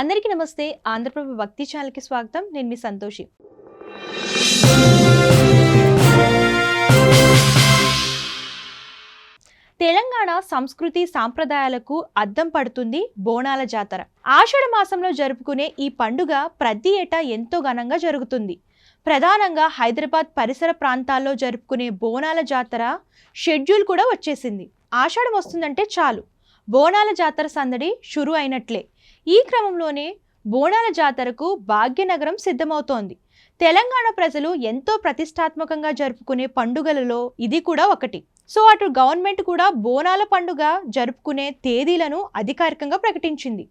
అందరికీ నమస్తే. ఆంధ్రప్రభ భక్తి ఛానల్కి స్వాగతం. నేను మీ సంతోషి. తెలంగాణ సంస్కృతి సాంప్రదాయాలకు అద్దం పడుతుంది బోనాల జాతర. ఆషాఢ మాసంలో జరుపుకునే ఈ పండుగ ప్రతి ఏటా ఎంతో ఘనంగా జరుగుతుంది. ప్రధానంగా హైదరాబాద్ పరిసర ప్రాంతాల్లో జరుపుకునే బోనాల జాతర షెడ్యూల్ కూడా వచ్చేసింది. ఆషాఢం వస్తుందంటే చాలు. బోనాల జాతర సందడి షురు అయినట్లే. ఈ క్రమంలోనే బోనాల జాతరకు భాగ్యనగరం సిద్ధమవుతోంది. తెలంగాణ ప్రజలు ఎంతో ప్రతిష్టాత్మకంగా జరుపుకునే పండుగలలో ఇది కూడా ఒకటి. సో అటు గవర్నమెంట్ కూడా బోనాల పండుగ జరుపుకునే తేదీలను అధికారికంగా ప్రకటించింది.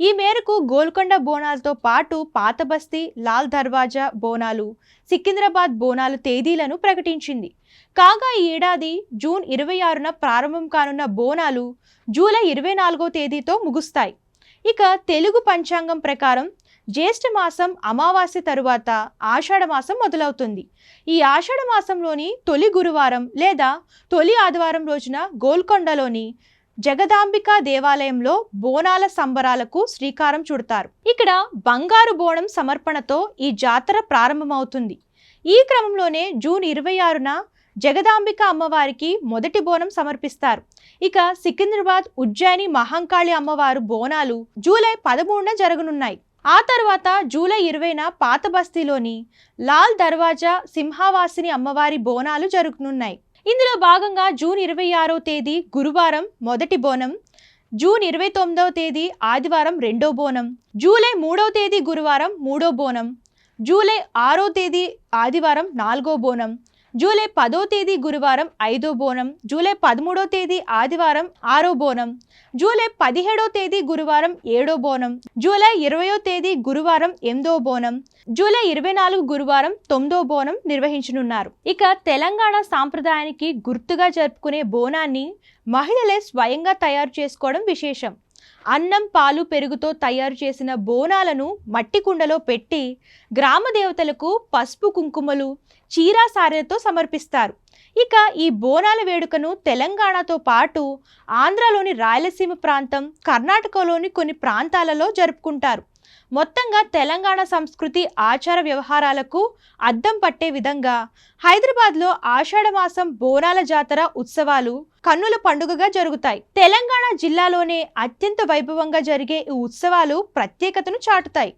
ఈ మేరకు గోల్కొండ బోనాలతో పాటు పాతబస్తీ లాల్ దర్వాజా బోనాలు సికింద్రాబాద్ బోనాలు తేదీలను ప్రకటించింది. కాగా ఈ ఏడాది జూన్ ఇరవై ఆరున ప్రారంభం కానున్న బోనాలు జూలై ఇరవై నాలుగో తేదీతో ముగుస్తాయి. ఇక తెలుగు పంచాంగం ప్రకారం జ్యేష్ఠ మాసం అమావాస్య తరువాత ఆషాఢ మాసం మొదలవుతుంది. ఈ ఆషాఢ మాసంలోని తొలి గురువారం లేదా తొలి ఆదివారం రోజున గోల్కొండలోని జగదాంబిక దేవాలయంలో బోనాల సంబరాలకు శ్రీకారం చుడతారు. ఇక్కడ బంగారు బోనం సమర్పణతో ఈ జాతర ప్రారంభమవుతుంది. ఈ క్రమంలోనే జూన్ ఇరవై ఆరున జగదాంబిక అమ్మవారికి మొదటి బోనం సమర్పిస్తారు. ఇక సికింద్రాబాద్ ఉజ్జయిని మహంకాళి అమ్మవారు బోనాలు జూలై పదమూడున జరగనున్నాయి. ఆ తర్వాత జూలై ఇరవైన పాత బస్తీలోని లాల్ దర్వాజా సింహావాసిని అమ్మవారి బోనాలు జరుగునున్నాయి. ఇందులో భాగంగా జూన్ ఇరవై ఆరో తేదీ గురువారం మొదటి బోనం జూన్ ఇరవై తొమ్మిదవ తేదీ ఆదివారం రెండో బోనం జూలై మూడవ తేదీ గురువారం మూడో బోనం జూలై ఆరో తేదీ ఆదివారం నాలుగో బోనం జూలై పదో తేదీ గురువారం ఐదో బోనం జూలై పదమూడో తేదీ ఆదివారం ఆరో బోనం జూలై పదిహేడో తేదీ గురువారం ఏడో బోనం జూలై ఇరవయో తేదీ గురువారం ఎనిమిదో బోనం జూలై ఇరవై నాలుగు గురువారం తొమ్మిదో బోనం నిర్వహించనున్నారు. ఇక తెలంగాణ సాంప్రదాయానికి గుర్తుగా జరుపుకునే బోనాన్ని మహిళలే స్వయంగా తయారు చేసుకోవడం విశేషం. అన్నం పాలు పెరుగుతో తయారు చేసిన బోనాలను మట్టి కుండలో పెట్టి గ్రామ దేవతలకు పసుపు కుంకుమలు చీరా సారెలతో సమర్పిస్తారు. ఇక ఈ బోనాల వేడుకను తెలంగాణతో పాటు ఆంధ్రలోని రాయలసీమ ప్రాంతం కర్ణాటకలోని కొన్ని ప్రాంతాలలో జరుపుకుంటారు. మొత్తంగా తెలంగాణ సంస్కృతి ఆచార వ్యవహారాలకు అద్దం పట్టే విధంగా హైదరాబాద్లో ఆషాఢమాసం బోనాల జాతర ఉత్సవాలు కన్నుల పండుగగా జరుగుతాయి. తెలంగాణ జిల్లాలోనే అత్యంత వైభవంగా జరిగే ఈ ఉత్సవాలు ప్రత్యేకతను చాటుతాయి.